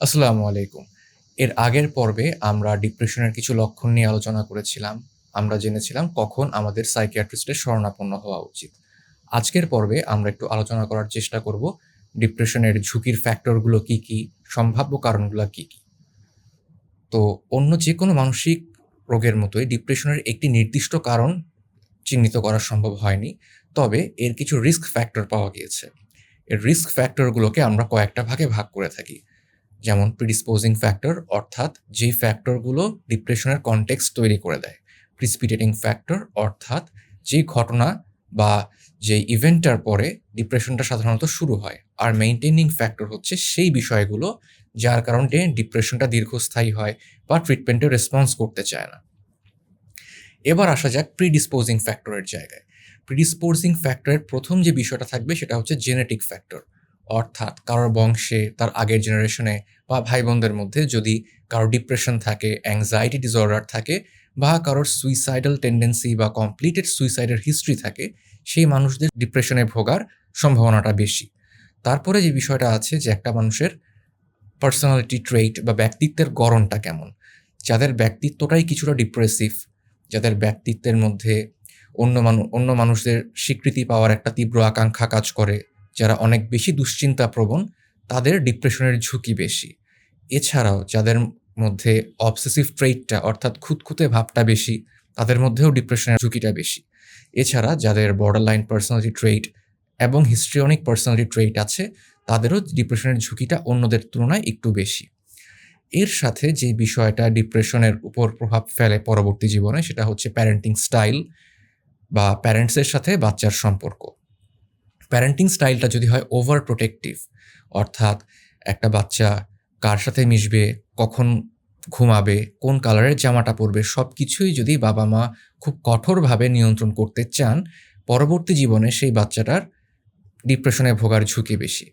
আসসালামু আলাইকুম। এর আগের পর্বে আমরা ডিপ্রেশনের কিছু লক্ষণ নিয়ে আলোচনা করেছিলাম। আমরা জেনেছিলাম কখন আমাদের সাইকিয়াট্রিস্টের শরণাপন্ন হওয়া উচিত। আজকের পর্বে আমরা একটু আলোচনা করার চেষ্টা করব ডিপ্রেশনের ঝুঁকির ফ্যাক্টরগুলো কি কি, সম্ভাব্য কারণগুলো কি কি। তো অন্য যে কোনো মানসিক রোগের মতোই ডিপ্রেশনের একটি নির্দিষ্ট কারণ চিহ্নিত করা সম্ভব হয়নি, তবে এর কিছু রিস্ক ফ্যাক্টর পাওয়া গিয়েছে। এর রিস্ক ফ্যাক্টরগুলোকে আমরা কয়েকটা ভাগে ভাগ করে থাকি। যেমন প্রিডিসপোজিং ফ্যাক্টর অর্থাৎ যেই ফ্যাক্টরগুলো ডিপ্রেশনের কনটেক্সট তৈরি করে দেয়। প্রিসপিটেটিং ফ্যাক্টর অর্থাৎ যেই ঘটনা বা যে ইভেন্টটার পরে ডিপ্রেশনটা সাধারণত শুরু হয়। আর মেইনটেনিং ফ্যাক্টর হচ্ছে সেই বিষয়গুলো যার কারণে ডিপ্রেশনটা দীর্ঘস্থায়ী হয় বা ট্রিটমেন্টে রেসপন্স করতে চায় না। এবার আসা যাক প্রিডিসপোজিং ফ্যাক্টরের জায়গায়। প্রিডিসপোজিং ফ্যাক্টরের প্রথম যে বিষয়টা থাকবে সেটা হচ্ছে জেনেটিক ফ্যাক্টর অর্থাৎ কারোর বংশে তার আগের জেনারেশনে বা ভাই বোনদের মধ্যে যদি কারোর ডিপ্রেশন থাকে অ্যাংজাইটি ডিসঅর্ডার থাকে বা কারোর সুইসাইডাল টেন্ডেন্সি বা কমপ্লিটেড সুইসাইডের হিস্ট্রি থাকে, সেই মানুষদের ডিপ্রেশনে ভোগার সম্ভাবনাটা বেশি। তারপরে যে বিষয়টা আছে যে একটা মানুষের পার্সোনালিটি ট্রেইট বা ব্যক্তিত্বের গড়নটা কেমন? যাদের ব্যক্তিত্বটাই কিছুটা ডিপ্রেসিভ যাদের ব্যক্তিত্বের মধ্যে অন্য মানুষ অন্য মানুষদের স্বীকৃতি পাওয়ার একটা তীব্র আকাঙ্ক্ষা কাজ করে যারা অনেক বেশি দুশ্চিন্তা প্রবণ তাদের ডিপ্রেশনের ঝুঁকি বেশি। এছাড়াও যাদের মধ্যে অবসেসিভ ট্রেইটটা অর্থাৎ খুঁতখুঁতে ভাবটা বেশি, তাদের মধ্যেও ডিপ্রেশনের ঝুঁকিটা বেশি। এছাড়া যাদের বর্ডার লাইন পার্সোনালিটি ট্রেইট এবং হিস্ট্রিয়নিক পার্সোনালিটি ট্রেইট আছে, তাদেরও ডিপ্রেশনের ঝুঁকিটা অন্যদের তুলনায় একটু বেশি। এর সাথে যে বিষয়টা ডিপ্রেশনের উপর প্রভাব ফেলে পরবর্তী জীবনে, সেটা হচ্ছে প্যারেন্টিং স্টাইল বা প্যারেন্টসের সাথে বাচ্চার সম্পর্ক। প্যারেন্টিং স্টাইলটা যদি হয় ওভার প্রোটেক্টিভ অর্থাৎ একটা বাচ্চা কার সাথে মিশবে, কখন ঘুমাবে, কোন কালারের জামাটা পরবে সব কিছুই যদি বাবা মা খুব কঠোরভাবে নিয়ন্ত্রণ করতে চান, পরবর্তী জীবনে সেই বাচ্চাটার ডিপ্রেশনে ভোগার ঝুঁকি বেশি।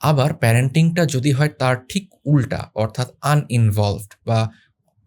আবার প্যারেন্টিংটা যদি হয় তার ঠিক উল্টা, অর্থাৎ আনইনভলভড বা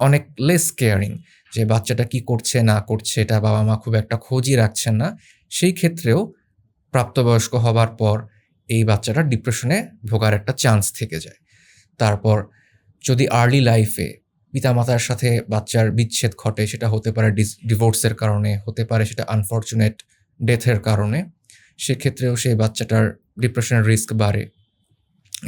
অনেক লেস কেয়ারিং যে বাচ্চাটা কি করছে, না করছে, এটা বাবা মা খুব একটা খোঁজই রাখছেন না, সেই ক্ষেত্রেও প্রাপ্তবয়স্ক হবার পর এই বাচ্চাটা ডিপ্রেশনে ভোগার একটা চান্স থেকে যায়। তারপর যদি আর্লি লাইফে পিতামাতার সাথে বাচ্চার বিচ্ছেদ ঘটে, সেটা হতে পারে ডিভোর্সের কারণে, হতে পারে সেটা আনফর্চুনেট ডেথের কারণে, সেক্ষেত্রেও সেই বাচ্চাটার ডিপ্রেশনের রিস্ক বাড়ে।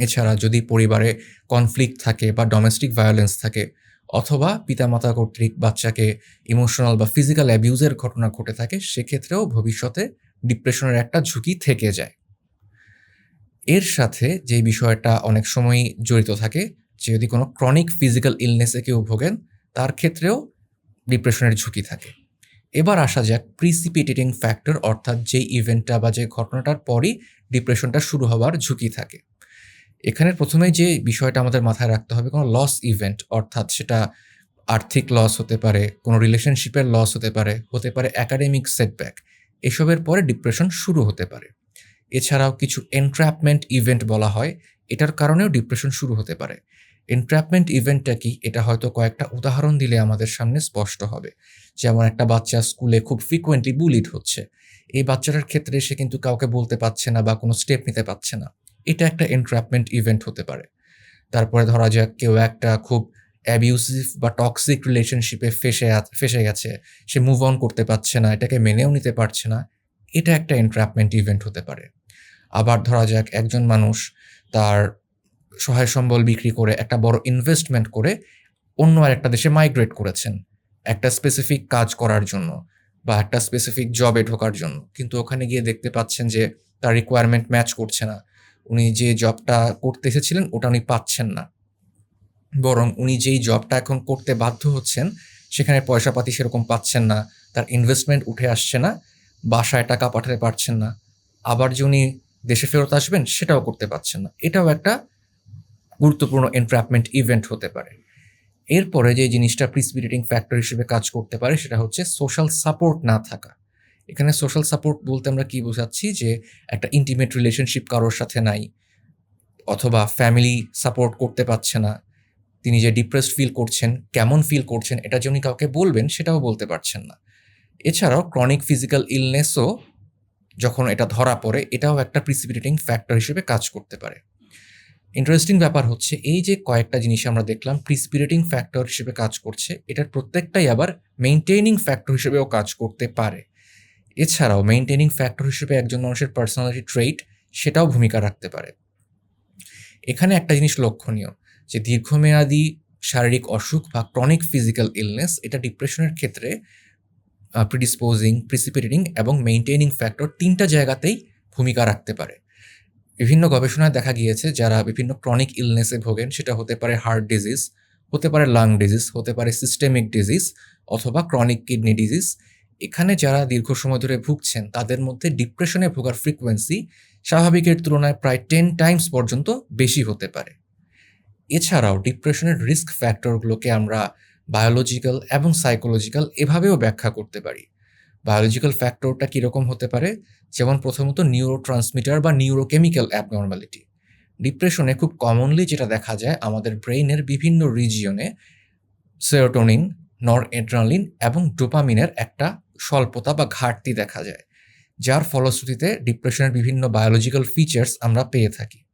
এছাড়া যদি পরিবারে কনফ্লিক্ট থাকে বা ডোমেস্টিক ভায়োলেন্স থাকে, অথবা পিতামাতা কর্তৃক বাচ্চাকে ইমোশনাল বা ফিজিক্যাল অ্যাবিউজের ঘটনা ঘটে থাকে, সেক্ষেত্রেও ভবিষ্যতে ডিপ্রেশনের একটা ঝুঁকি থেকে যায়। এর সাথে যে বিষয়টা অনেক সময়ই জড়িত থাকে, যে যদি কোনো ক্রনিক ফিজিক্যাল ইলনেসে কেউ ভোগেন, তার ক্ষেত্রেও ডিপ্রেশনের ঝুঁকি থাকে। এবার আসা যাক প্রিসিপিটেটিং ফ্যাক্টর অর্থাৎ যে ইভেন্টটা বা যে ঘটনাটার পরই ডিপ্রেশনটা শুরু হওয়ার ঝুঁকি থাকে। এখানে প্রথমে যে বিষয়টা আমাদের মাথায় রাখতে হবে, কোনো লস ইভেন্ট অর্থাৎ সেটা আর্থিক লস হতে পারে, কোনো রিলেশনশিপের লস হতে পারে হতে পারে একাডেমিক সেটব্যাক এসবের পরে ডিপ্রেশন শুরু হতে পারে। এছাড়াও কিছু এনট্র্যাপমেন্ট ইভেন্ট বলা হয়, এটার কারণেও ডিপ্রেশন শুরু হতে পারে। এনট্র্যাপমেন্ট ইভেন্টটা কি? এটা হয়তো কয়েকটা উদাহরণ দিলে আমাদের সামনে স্পষ্ট হবে। যেমন একটা বাচ্চা স্কুলে খুব ফ্রিকোয়েন্টলি বুলিড হচ্ছে। এই বাচ্চাটার ক্ষেত্রে সে কিন্তু কাউকে বলতে পারছে না বা কোনো স্টেপ নিতে পারছে না। এটা একটা এনট্র্যাপমেন্ট ইভেন্ট হতে পারে। তারপরে ধরা যাক কেউ একটা খুব অ্যাবিউসিভ বা টক্সিক রিলেশনশিপে ফেসে ফেসে গেছে, সে মুভ অন করতে পারছে না, এটাকে মেনেও নিতে পারছে না, এটা একটা এনট্র্যাপমেন্ট ইভেন্ট হতে পারে। আবার ধরা যাক একজন মানুষ তার সহায় সম্বল বিক্রি করে একটা বড় ইনভেস্টমেন্ট করে অন্য আর একটা দেশে মাইগ্রেট করেছেন, একটা স্পেসিফিক কাজ করার জন্য বা একটা স্পেসিফিক জবে ঢোকার জন্য। কিন্তু ওখানে গিয়ে দেখতে পাচ্ছেন যে তার রিকোয়ারমেন্ট ম্যাচ করছে না। উনি যে জবটা করতে এসেছিলেন, ওটা উনি পাচ্ছেন না। বরং উনি যেই জবটা এখন করতে বাধ্য হচ্ছেন, সেখানে পয়সাপাতি সেরকম পাচ্ছেন না, তার ইনভেস্টমেন্ট উঠে আসছে না, বাসায় টাকা পাঠাতে পারছেন না, আবার যে উনি দেশে ফেরত আসবেন সেটাও করতে পারছেন না। এটাও একটা গুরুত্বপূর্ণ এনট্র্যাপমেন্ট ইভেন্ট হতে পারে। এরপরে যে জিনিসটা প্রিসপিটেটিং ফ্যাক্টর হিসেবে কাজ করতে পারে, সেটা হচ্ছে সোশ্যাল সাপোর্ট না থাকা। এখানে সোশ্যাল সাপোর্ট বলতে আমরা কি বোঝাচ্ছি? যে একটা ইন্টিমেট রিলেশনশিপ কারোর সাথে নাই, অথবা ফ্যামিলি সাপোর্ট করতে পারছে না তিনি যে ডিপ্রেসড ফিল করছেন, কেমন ফিল করছেন, এটা যে উনি কাউকে বলবেন, সেটাও বলতে পারছেন না। এছাড়াও ক্রনিক ফিজিক্যাল ইলনেসও যখন এটা ধরা পড়ে, এটাও একটা প্রিসিপিটেটিং ফ্যাক্টর হিসেবে কাজ করতে পারে। ইন্টারেস্টিং ব্যাপার হচ্ছে, এই যে কয়েকটা জিনিস আমরা দেখলাম প্রিসপিরেটিং ফ্যাক্টর হিসেবে কাজ করছে, এটার প্রত্যেকটাই আবার মেনটেনিং ফ্যাক্টর হিসেবেও কাজ করতে পারে। এছাড়াও মেইনটেইনিং ফ্যাক্টর হিসেবে একজন মানুষের পার্সোনালিটি ট্রেইট সেটাও ভূমিকা রাখতে পারে। এখানে একটা জিনিস লক্ষণীয় যে দীর্ঘমেয়াদী শারীরিক অসুখ বা ক্রনিক ফিজিক্যাল ইলনেস এটা ডিপ্রেশনের ক্ষেত্রে প্রিডিসপোজিং প্রিসিপিটেটিং এবং মেনটেনিং ফ্যাক্টর তিনটা জায়গাতেই ভূমিকা রাখতে পারে। বিভিন্ন গবেষণায় দেখা গিয়েছে যারা বিভিন্ন ক্রনিক ইলনেসে ভোগেন, সেটা হতে পারে হার্ট ডিজিজ হতে পারে লাং ডিজিজ হতে পারে সিস্টেমিক ডিজিজ অথবা ক্রনিক কিডনি ডিজিজ এখানে যারা দীর্ঘ সময় ধরে ভুগছেন, তাদের মধ্যে ডিপ্রেশনে ভোগার ফ্রিকোয়েন্সি স্বাভাবিকের তুলনায় প্রায় টেন টাইমস পর্যন্ত বেশি হতে পারে। এছাড়াও ডিপ্রেশনের রিস্ক ফ্যাক্টরগুলোকে আমরা বায়োলজিক্যাল এবং সাইকোলজিক্যাল এভাবেও ব্যাখ্যা করতে পারি। বায়োলজিক্যাল ফ্যাক্টরটা কীরকম হতে পারে? যেমন প্রথমত নিউরো ট্রান্সমিটার বা নিউরোকেমিক্যাল অ্যাবনর্মালিটি। ডিপ্রেশনে খুব কমনলি যেটা দেখা যায় আমাদের ব্রেইনের বিভিন্ন রিজিয়নে সেরোটোনিন নর এড্রালিন এবং ডোপামিনের একটা স্বল্পতা বা ঘাটতি দেখা যায়। যার ফলশ্রুতিতে ডিপ্রেশনের বিভিন্ন বায়োলজিক্যাল ফিচার্স আমরা পেয়ে থাকি।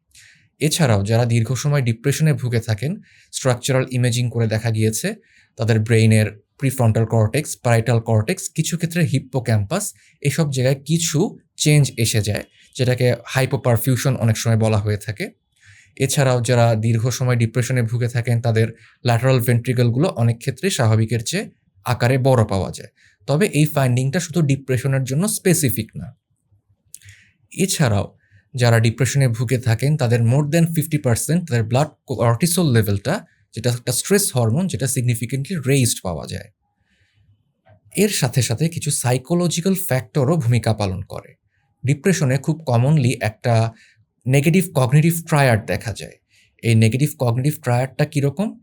এছাড়াও যারা দীর্ঘ সময় ডিপ্রেশনে ভুগে থাকেন স্ট্রাকচারাল ইমেজিং করে দেখা গিয়েছে, তাদের ব্রেইনের প্রিফ্রন্টাল কর্টেক্স প্যারাইটাল কর্টেক্স কিছু ক্ষেত্রে হিপ্পো ক্যাম্পাস এসব জায়গায় কিছু চেঞ্জ এসে যায়, যেটাকে হাইপোপারফিউশন অনেক সময় বলা হয়ে থাকে। এছাড়াও যারা দীর্ঘ সময় ডিপ্রেশনে ভুগে থাকেন, তাদের ল্যাটারাল ভেন্ট্রিকলগুলো অনেক ক্ষেত্রে স্বাভাবিকের চেয়ে আকারে বড় পাওয়া যায়। তবে এই ফাইন্ডিংটা শুধু ডিপ্রেশনের জন্য স্পেসিফিক না। এছাড়াও যারা ডিপ্রেশনে ভুগে থাকেন, তাদের মোর দেন ফিফটি পার্সেন্ট তাদের ব্লাড কর্টিসোল লেভেলটা যেটা একটা স্ট্রেস হরমোন যেটা সিগনিফিকেন্টলি রেইজড পাওয়া যায়। এর সাথে সাথে কিছু সাইকোলজিক্যাল ফ্যাক্টরও ভূমিকা পালন করে। ডিপ্রেশনে খুব কমনলি একটা নেগেটিভ কগনেটিভ ট্রায়ার্ড দেখা যায়। এই নেগেটিভ কগনিটিভ ট্রায়ার্ডটা কীরকম?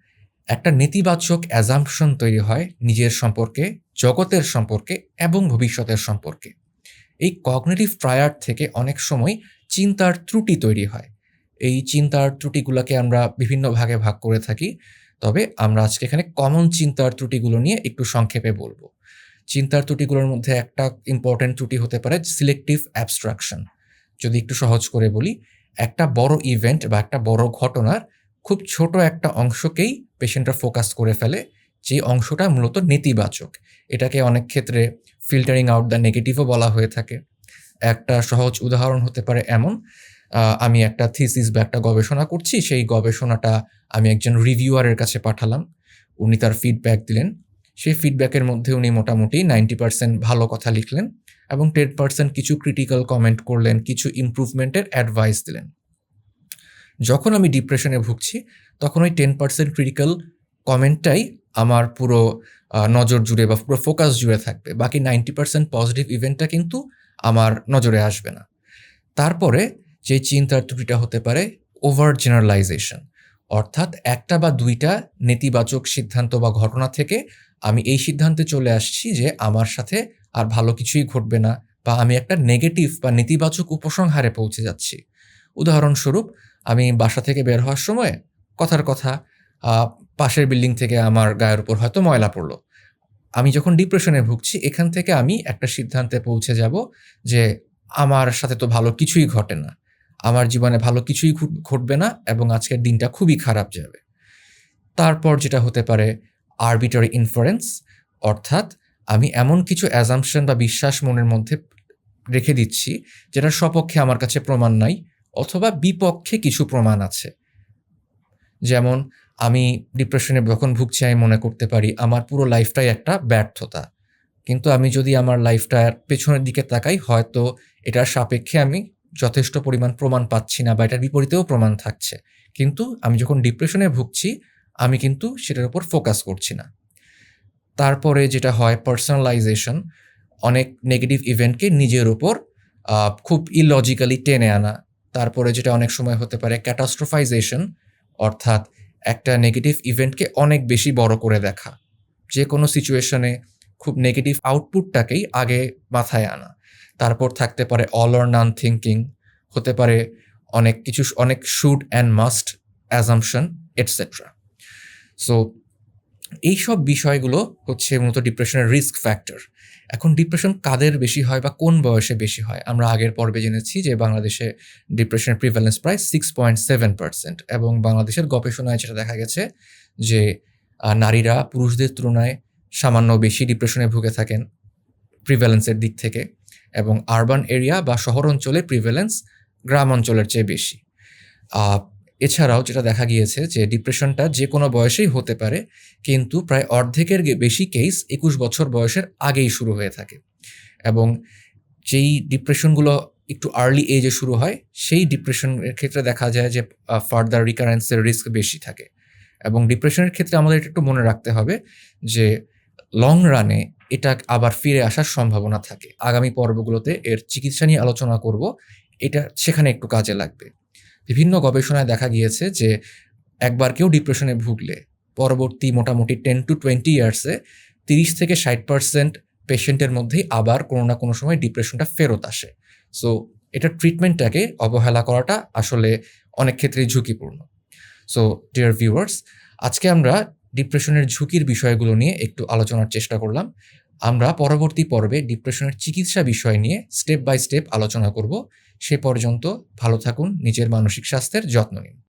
একটা নেতিবাচক অ্যাজাম্পশন তৈরি হয় নিজের সম্পর্কে, জগতের সম্পর্কে এবং ভবিষ্যতের সম্পর্কে। এই কগনেটিভ ট্রায়ার্ড থেকে অনেক সময় চিন্তার ত্রুটি তৈরি হয়। এই চিন্তার ত্রুটিগুলোকে আমরা বিভিন্ন ভাগে ভাগ করে থাকি। তবে আমরা আজকে এখানে কমন চিন্তার ত্রুটিগুলো নিয়ে একটু সংক্ষেপে বলব। চিন্তার ত্রুটিগুলোর মধ্যে একটা ইম্পর্টেন্ট ত্রুটি হতে পারে সিলেক্টিভ অ্যাবস্ট্রাকশন যদি একটু সহজ করে বলি, একটা বড় ইভেন্ট বা একটা বড় ঘটনার খুব ছোট একটা অংশকেই পেশেন্টরা ফোকাস করে ফেলে, যে অংশটা মূলত নেতিবাচক। এটাকে অনেক ক্ষেত্রে ফিল্টারিং আউট দ্য নেগেটিভও বলা হয়ে থাকে। একটা সহজ উদাহরণ হতে পারে এমন আমি একটা থিসিস বা একটা গবেষণা করছি, সেই গবেষণাটা আমি একজন রিভিউয়ারের কাছে পাঠালাম। উনি তার ফিডব্যাক দিলেন। সেই ফিডব্যাকের মধ্যে উনি মোটামুটি নাইনটি পার্সেন্ট ভালো কথা লিখলেন এবং টেন পার্সেন্ট কিছু ক্রিটিক্যাল কমেন্ট করলেন, কিছু ইমপ্রুভমেন্টের অ্যাডভাইস দিলেন। যখন আমি ডিপ্রেশনে ভুগছি, তখন ওই টেন পার্সেন্ট ক্রিটিক্যাল কমেন্টটাই আমার পুরো নজর জুড়ে বা পুরো ফোকাস জুড়ে থাকবে। বাকি নাইনটি পার্সেন্ট পজিটিভ ইভেন্টটা কিন্তু আমার নজরে আসবে না। তারপরে যে চিন্তার ত্রুটিটা হতে পারে ওভার জেনারেলাইজেশন অর্থাৎ একটা বা দুইটা নেতিবাচক সিদ্ধান্ত বা ঘটনা থেকে আমি এই সিদ্ধান্তে চলে আসছি যে আমার সাথে আর ভালো কিছুই ঘটবে না বা আমি একটা নেগেটিভ বা নেতিবাচক উপসংহারে পৌঁছে যাচ্ছি। উদাহরণস্বরূপ, আমি বাসা থেকে বের হওয়ার সময় কথার কথা পাশের বিল্ডিং থেকে আমার গায়ের উপর হয়তো ময়লা পড়ল। আমি যখন ডিপ্রেশনে ভুগছি, এখান থেকে আমি একটা সিদ্ধান্তে পৌঁছে যাব যে আমার সাথে তো ভালো কিছুই ঘটে না। আমার জীবনে ভালো কিছুই ঘটবে না এবং আজকের দিনটা খুবই খারাপ যাবে। তারপর যেটা হতে পারে আরবিটারি ইনফারেন্স অর্থাৎ আমি এমন কিছু অ্যাজামশন বা বিশ্বাস মনের মধ্যে রেখে দিচ্ছি যেটার সপক্ষে আমার কাছে প্রমাণ নাই অথবা বিপক্ষে কিছু প্রমাণ আছে। যেমন আমি ডিপ্রেশনে যখন ভুগছি, আমি মনে করতে পারি আমার পুরো লাইফটাই একটা ব্যর্থতা। কিন্তু আমি যদি আমার লাইফটার পেছনের দিকে তাকাই, হয়তো এটার সাপেক্ষে আমি যথেষ্ট পরিমাণ প্রমাণ পাচ্ছি না বা এটার বিপরীতেও প্রমাণ থাকছে। কিন্তু আমি যখন ডিপ্রেশনে ভুগছি, আমি কিন্তু সেটার উপর ফোকাস করছি না। তারপরে যেটা হয় পার্সোনালাইজেশন অনেক নেগেটিভ ইভেন্টকে নিজের ওপর খুব ইলজিক্যালি টেনে আনা। তারপরে যেটা অনেক সময় হতে পারে ক্যাটাস্ট্রোফাইজেশন অর্থাৎ একটা নেগেটিভ ইভেন্টকে অনেক বেশি বড় করে দেখা। যে কোনো সিচুয়েশনে খুব নেগেটিভ আউটপুটটাকেই আগে মাথায় আনা। তারপর থাকতে পারে অল অর নান থিঙ্কিং হতে পারে অনেক কিছু, অনেক should and must assumption etcetera so এইসব বিষয়গুলো হচ্ছে মূলত ডিপ্রেশনের রিস্ক ফ্যাক্টর এখন ডিপ্রেশন কাদের বেশি হয় বা কোন বয়সে বেশি হয়? আমরা আগের পর্বে জেনেছি যে বাংলাদেশে ডিপ্রেশনের প্রিভ্যালেন্স প্রায় সিক্স পয়েন্ট সেভেন পার্সেন্ট এবং বাংলাদেশের গবেষণায় যেটা দেখা গেছে যে নারীরা পুরুষদের তুলনায় সামান্য বেশি ডিপ্রেশনে ভুগে থাকেন প্রিভ্যালেন্সের দিক থেকে এবং আরবান এরিয়া বা শহর অঞ্চলে প্রিভ্যালেন্স গ্রাম অঞ্চলের চেয়ে বেশি। এছাড়াও যেটা দেখা গিয়েছে যে ডিপ্রেশনটা যে কোনো বয়সেই হতে পারে, কিন্তু প্রায় অর্ধেকের বেশি কেস একুশ বছর বয়সের আগেই শুরু হয়ে থাকে। এবং যেই ডিপ্রেশনগুলো একটু আর্লি এজে শুরু হয়, সেই ডিপ্রেশনের ক্ষেত্রে দেখা যায় যে ফার্দার রিকারেন্সের রিস্ক বেশি থাকে। এবং ডিপ্রেশনের ক্ষেত্রে আমাদের এটা একটু মনে রাখতে হবে যে লং রানে এটা আবার ফিরে আসার সম্ভাবনা থাকে। আগামী পর্বগুলোতে এর চিকিৎসা নিয়ে আলোচনা করব, এটা সেখানে একটু কাজে লাগবে। বিভিন্ন গবেষণায় দেখা গিয়েছে যে একবার কেউ ডিপ্রেশনে ভুগলে, পরবর্তী মোটামুটি টেন টু টোয়েন্টি ইয়ার্সে তিরিশ থেকে ষাট পার্সেন্ট পেশেন্টের মধ্যেই আবার কোনো না কোনো সময় ডিপ্রেশনটা ফেরত আসে। সো এটা ট্রিটমেন্টটাকে অবহেলা করাটা আসলে অনেক ক্ষেত্রেই ঝুঁকিপূর্ণ। সো ডিয়ার ভিউয়ার্স আজকে আমরা ডিপ্রেশনের ঝুঁকির বিষয়গুলো নিয়ে একটু আলোচনার চেষ্টা করলাম। আমরা পরবর্তী পর্বে ডিপ্রেশনের চিকিৎসা বিষয় নিয়ে স্টেপ বাই স্টেপ আলোচনা করব। সে পর্যন্ত ভালো থাকুন, নিজের মানসিক স্বাস্থ্যের যত্ন নিন।